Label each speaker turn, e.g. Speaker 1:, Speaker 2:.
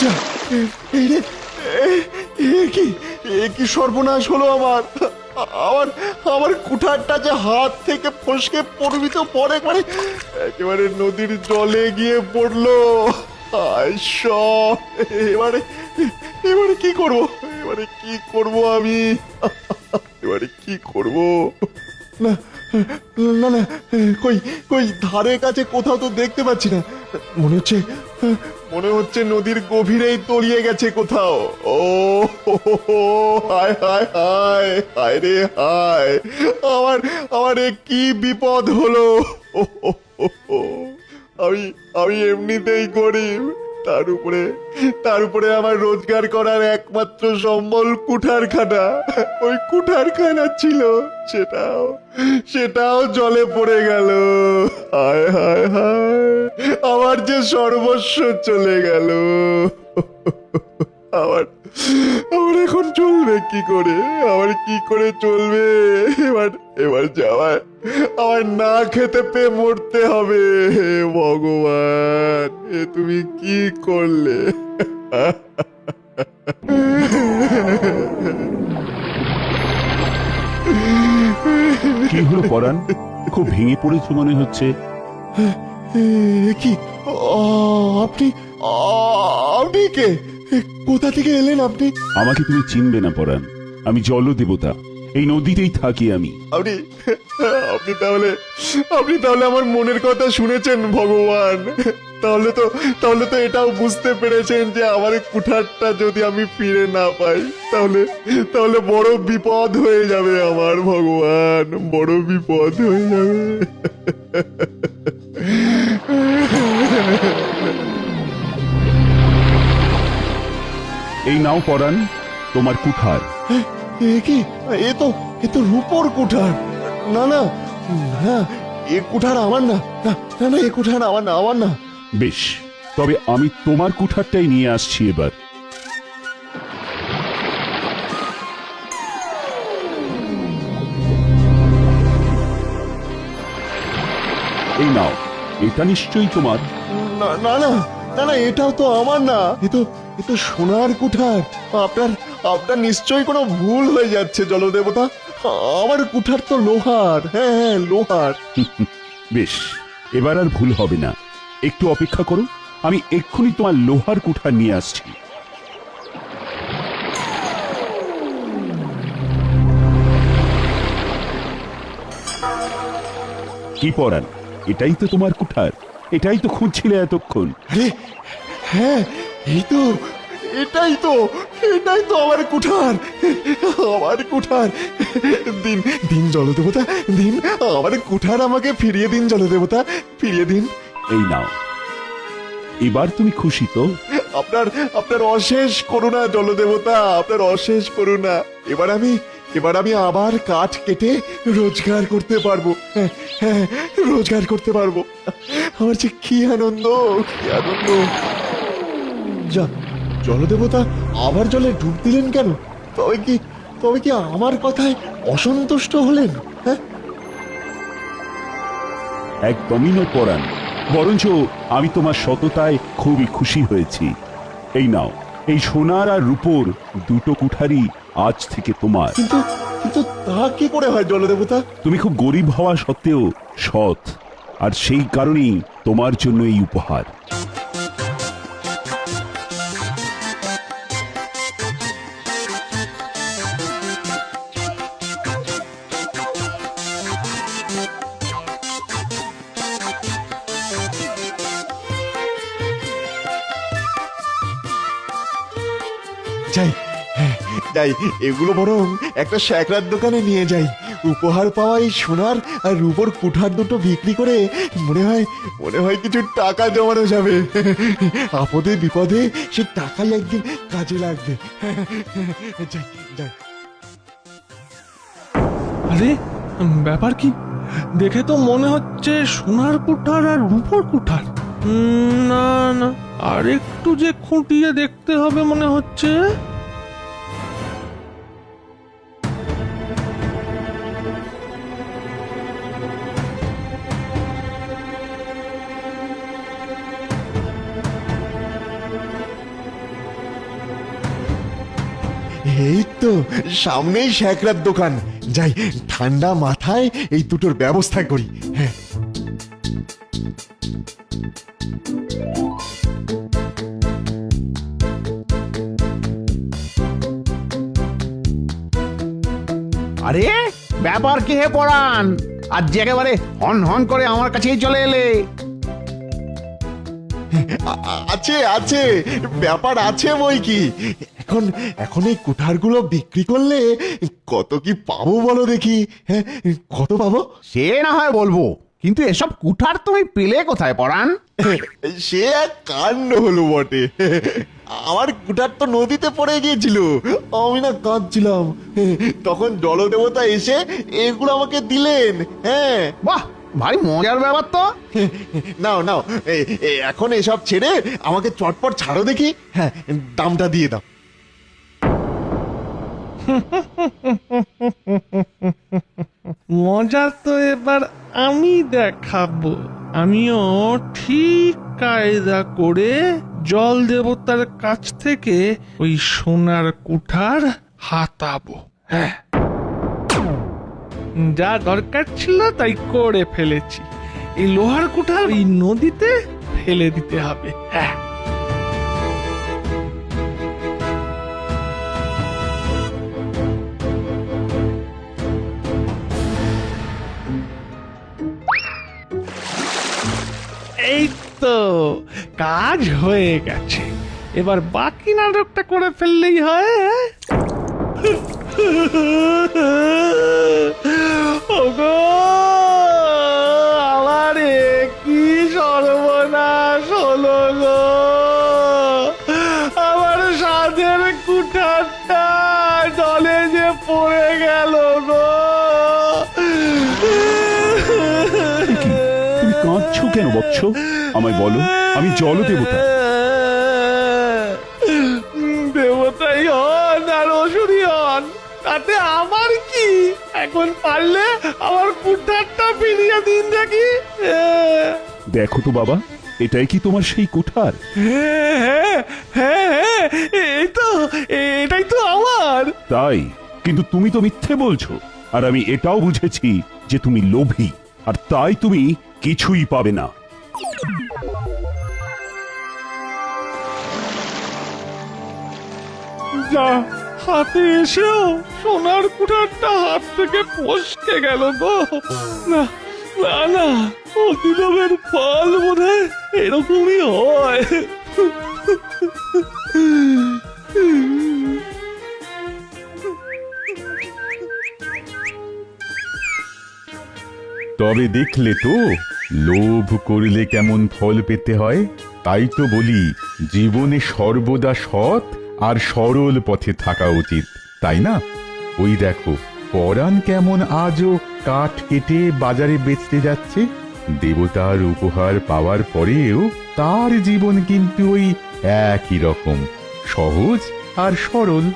Speaker 1: যা এ- রে এ- এ কি কি সর্বনাশ হলো আমার। আমার আমার কুঠারটা যে হাত থেকে ফসকে পড়বি তো পরে একবারে একেবারে নদীর জলে গিয়ে পড়ল। এবারে এবারে কি করব? এবারে কি করব আমি? এবারে কি করব? না না না, কই কই, ধারে কাছে কোথাও তো দেখতে পাচ্ছি না। মনে হচ্ছে মনে হচ্ছে নদীর গভীরেই তলিয়ে গেছে কোথাও। ও, হায় হায় হায় হায় রে, হায়। আমার আমার কি বিপদ হলো। আমি আমি এমনিতেই গরিব। তার উপরে তার উপরে আমার রোজগার করার একমাত্র সম্বল কুঠারখানা। ওই কুঠারখানা ছিল, সেটাও সেটাও জলে পড়ে গেল। হায় হায় হায়, আমার যে সর্বস্ব চলে গেল। আমার আমার এখন চলবে? কি করে? আমার কি করে চলবে? এবার এবার যাওয়ার আমার না খেতে পেয়ে মরতে হবে হে ভগবান। এ তুমি কি করলে?
Speaker 2: কি হলো পরাণ? খুব ভেঙে পড়েছো মনে হচ্ছে।
Speaker 1: কি? আপনি আপনি কে? কোথা থেকে এলেন আপনি?
Speaker 2: আমাকে তুমি চিনবে না পরাণ। আমি জল দেবতা এই নদীতেই থাকি আমি।
Speaker 1: আপনি আপনি তাহলে আপনি তাহলে আমার মনের কথা শুনেছেন ভগবান। তাহলে তো তাহলে তো এটাও বুঝতে পেরেছেন যে আমার কুঠারটা যদি আমি ফিরে না পাই তাহলে তাহলে বড় বিপদ হয়ে যাবে আমার ভগবান। বড় বিপদ হয়ে যাবে।
Speaker 2: এই নাও পরাণ তোমার কুঠার।
Speaker 1: এ কি? এ তো এ তো রূপোর কুঠার। না না না এ কুঠার আমার না। না না না এ কুঠার আমার না আমার না।
Speaker 2: বেশ তবে আমি তোমার কুঠারটাই নিয়ে আসছি এবার। এই নাও এটা নিশ্চয়ই তোমার।
Speaker 1: না না না না না, এটাও তো আমার না। এ তো এ তো সোনার কুঠার। আপনার আপনার নিশ্চয়ই কোনো ভুল হয়ে যাচ্ছে, জলদেবতা। আমার কুঠার তো লোহার। হ্যাঁ হ্যাঁ লোহার।
Speaker 2: বেশ, এবার আর ভুল হবে না। একটু অপেক্ষা করো আমি এক্ষুনি তোমার লোহার কুঠার নিয়ে আসছি। কি পরান এটাই তো তোমার কুঠার। এটাই তো খুঁজছিলে এতক্ষণ।
Speaker 1: আরে হ্যাঁ এই তো এটাই তো এটাই তো আমার কুঠার আমার কুঠার। দিন দিন জলদেবতা দিন আমার কুঠার আমাকে ফিরিয়ে দিন জলদেবতা ফিরিয়ে দিন।
Speaker 2: এই নাও। এবার তুমি খুশি তো?
Speaker 1: আপনার আপনার অশেষ করুণা জলদেবতা আপনার অশেষ করুণা। এবার আমি এবার আমি আবার কাঠ কেটে রোজগার করতে পারব। হ্যাঁ হ্যাঁ রোজগার করতে পারব। আমার যে কি আনন্দ কি আনন্দ। যা জলদেবতা আবার জলে ডুব দিলেন কেন? তবে কি তবে কি আমার কথায় অসন্তুষ্ট হলেন? হ্যাঁ?
Speaker 2: একদমই নয় পরাণ। বরঞ্চ আমি তোমার সততায় খুবই খুশি হয়েছি। এই নাও, এই সোনার আর রূপোর দুটো কুঠারি আজ থেকে তোমার।
Speaker 1: কিন্তু কিন্তু তা কি করে হয় জলদেবতা?
Speaker 2: তুমি খুব গরিব হওয়া সত্ত্বেও সৎ আর সেই কারণেই তোমার জন্য এই উপহার।
Speaker 1: যাই যাই এগুলো বরং একটা শ্যাকরার দোকানে নিয়ে যাই। উপহার পাওয়া এই সোনার আর রূপোর কুঠার দুটো বিক্রি করে মনে হয় মনে হয় কিছু টাকা জমানো যাবে। আপদে বিপদে সে টাকাই একদিন কাজে লাগবে।
Speaker 3: আরে ব্যাপার কি? দেখে তো মনে হচ্ছে সোনার কুঠার আর রূপোর কুঠার। না না আর একটু যে খুঁটিয়ে দেখতে হবে মনে হচ্ছে।
Speaker 1: সামনেই শ্যাকরার দোকান। যাই ঠান্ডা মাথায় এই দুটোর ব্যবস্থা করি। হ্যাঁ।
Speaker 4: আরে ব্যাপার কি হে পড়ান আজ যে একেবারে হন হন করে আমার কাছেই চলে এলে।
Speaker 1: আছে আছে ব্যাপার আছে বই কি। এখন এখন এই কুঠারগুলো বিক্রি করলে কত কি পাবো বলো দেখি? হ্যাঁ কত পাবো?
Speaker 4: সে না হয় বলব কিন্তু এসব কুঠার তুমি পেলে কোথায় পড়ান
Speaker 1: সে এক কাণ্ড হলো বটে। আমার কুঠার তো নদীতে পড়ে গিয়েছিল আমি না কাঁদছিলাম। তখন জলদেবতা এসে এগুলো আমাকে দিলেন হ্যাঁ।
Speaker 4: বাহ ভাই মজার ব্যাপার তো।
Speaker 1: নাও নাও এখন এসব ছেড়ে আমাকে চটপট ছাড়ো দেখি হ্যাঁ দামটা দিয়ে দাও।
Speaker 3: মজা তো এবার আমি দেখাবো। আমিও ঠিক কায়দা করে জল দেবতার কাছ থেকে ওই সোনার কুঠার হাতাবো। হ্যাঁ। যা দরকার ছিল তাই করে ফেলেছি। এই লোহার কুঠার ওই নদীতে ফেলে দিতে হবে। হ্যাঁ। এই তো, কাজ হয়ে গেছে এবার বাকি নাটকটা করে ফেললেই হয় হ্যাঁ? আমারে কি সর্বনাশ হলো গো
Speaker 2: বৎস আমায় বলো আমি জল দেবতা
Speaker 3: দেবতাই হন আর অসুরই হন তাতে আমার কি? এখন পারলে আমার কুঠারটা ফিরিয়ে দিন দেখি।
Speaker 2: দেখো তো বাবা এটাই কি তোমার সেই কুঠার?
Speaker 3: হ্যাঁ হ্যাঁ হ্যাঁ এই তো এটাই তো আমার।
Speaker 2: তাই কিন্তু তুমি তো মিথ্যে বলছো আর আমি এটাও বুঝেছি যে তুমি লোভী আর তাই তুমি কিছুই পাবে না।
Speaker 3: যা, হাতে এসেও সোনার কুঠারটা হাত থেকে ফসকে গেল গো। না না না ফল বোধ হয় এরকমই হয়।
Speaker 5: তবে দেখলে তো লোভ করলে কেমন ফল পেতে হয়? তাই তো বলি, জীবনে সর্বদা সৎ আর সরল পথে থাকা উচিত, তাই না? ওই দেখো, পরাণ কেমন আজও কাঠ কেটে বাজারে বেচতে যাচ্ছে? দেবতার উপহার পাওয়ার পরেও তার জীবন কিন্তু ওই একই রকম, সহজ আর সরল।